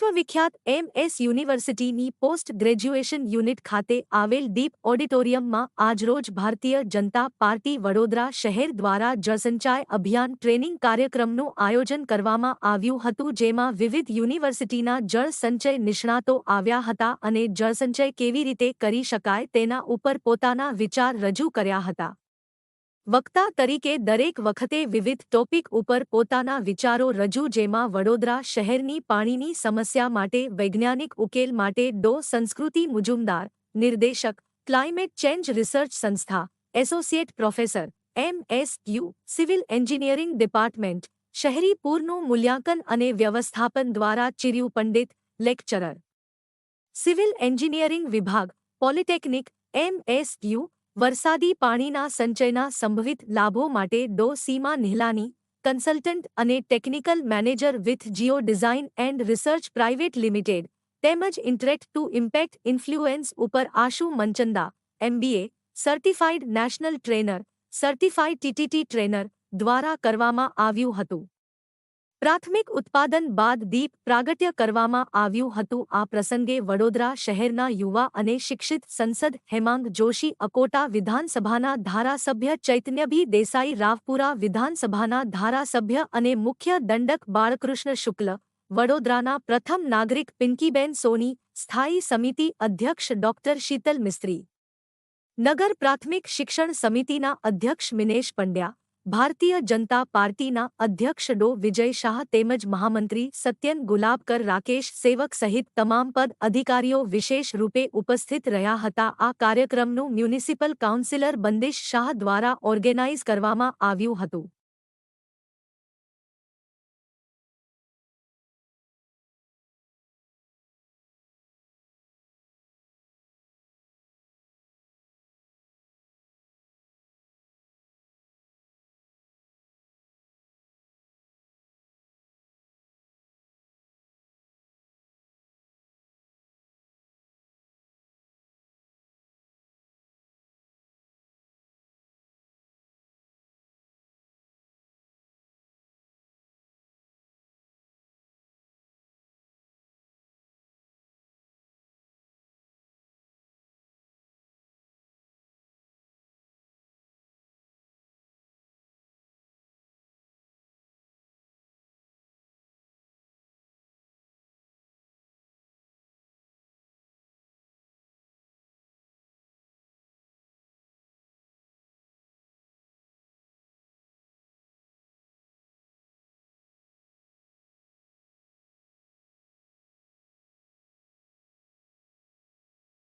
પ્રખ્યાત એમએસ યુનિવર્સિટીની post graduation unit ખાતે આવેલ દીપ ઓડિટોરિયમમાં આજરોજ ભારતીય જનતા પાર્ટી વડોદરા શહેર દ્વારા જળસંચાય અભિયાન ટ્રેનિંગ કાર્યક્રમનું આયોજન કરવામાં આવ્યું હતું, જેમાં વિવિધ યુનિવર્સિટીના જળસંચય નિષ્ણાતો આવ્યા હતા અને જળસંચય કેવી રીતે કરી શકાય તેના ઉપર પોતાના વિચાર રજૂ કર્યા હતા. વક્તા તરીકે દરેક વખતે વિવિધ ટોપિક ઉપર પોતાના વિચારો રજૂ જેમાં વડોદરા શહેરની પાણીની સમસ્યા માટે વૈજ્ઞાનિક ઉકેલ માટે ડો સંસ્કૃતિ મુજુમદાર, નિર્દેશક, ક્લાઇમેટ ચેન્જ રિસર્ચ સંસ્થા, associate professor, M S U, civil engineering department, શહેરી પૂરનું મૂલ્યાંકન અને વ્યવસ્થાપન દ્વારા Chiryu Pandit, lecturer. Civil engineering વિભાગ, પોલિટેકનિક, એમ એસ યુ વરસાદી પાણીના સંચયના સંભવિત લાભો માટે ડો સીમા નિહલાની, કન્સલ્ટન્ટ અને technical manager with geo design and research private limited, તેમજ ઇન્ટરેક્ટ ટુ ઇમ્પેક્ટ ઇન્ફ્લુએન્સ ઉપર Ashu Manchanda, MBA, certified national trainer, certified TTT trainer દ્વારા કરવામાં આવ્યું હતું. પ્રાથમિક ઉત્પાદન બાદ દીપ પ્રાગટ્ય કરવામાં આવ્યું હતું આ પ્રસંગે વડોદરા શહેરના યુવા અને શિક્ષિત સંસદ હેમાંગ જોશી અકોટા વિધાનસભાના ધારાસભ્ય ચૈતન્યભી દેસાઈ રાવપુરા વિધાનસભાના ધારાસભ્ય અને મુખ્ય દંડક બાળકૃષ્ણ શુક્લ વડોદરાના પ્રથમ નાગરિક પિંકીબેન સોની સ્થાયી સમિતિ અધ્યક્ષ ડોક્ટર શીતલ મિસ્ત્રી નગર પ્રાથમિક શિક્ષણ સમિતિના અધ્યક્ષ મિનેશ પંડ્યા ભારતીય જનતા પાર્ટીના અધ્યક્ષ ડો. વિજય શાહ તેમજ મહામંત્રી સત્યન ગુલાબકર રાકેશ સેવક સહિત તમામ પદ અધિકારીઓ વિશેષ રૂપે ઉપસ્થિત રહ્યા હતા. આ કાર્યક્રમનું મ્યુનિસિપલ કાઉન્સિલર બંદિશ શાહ દ્વારા ઓર્ગેનાઇઝ કરવામાં આવ્યું હતું.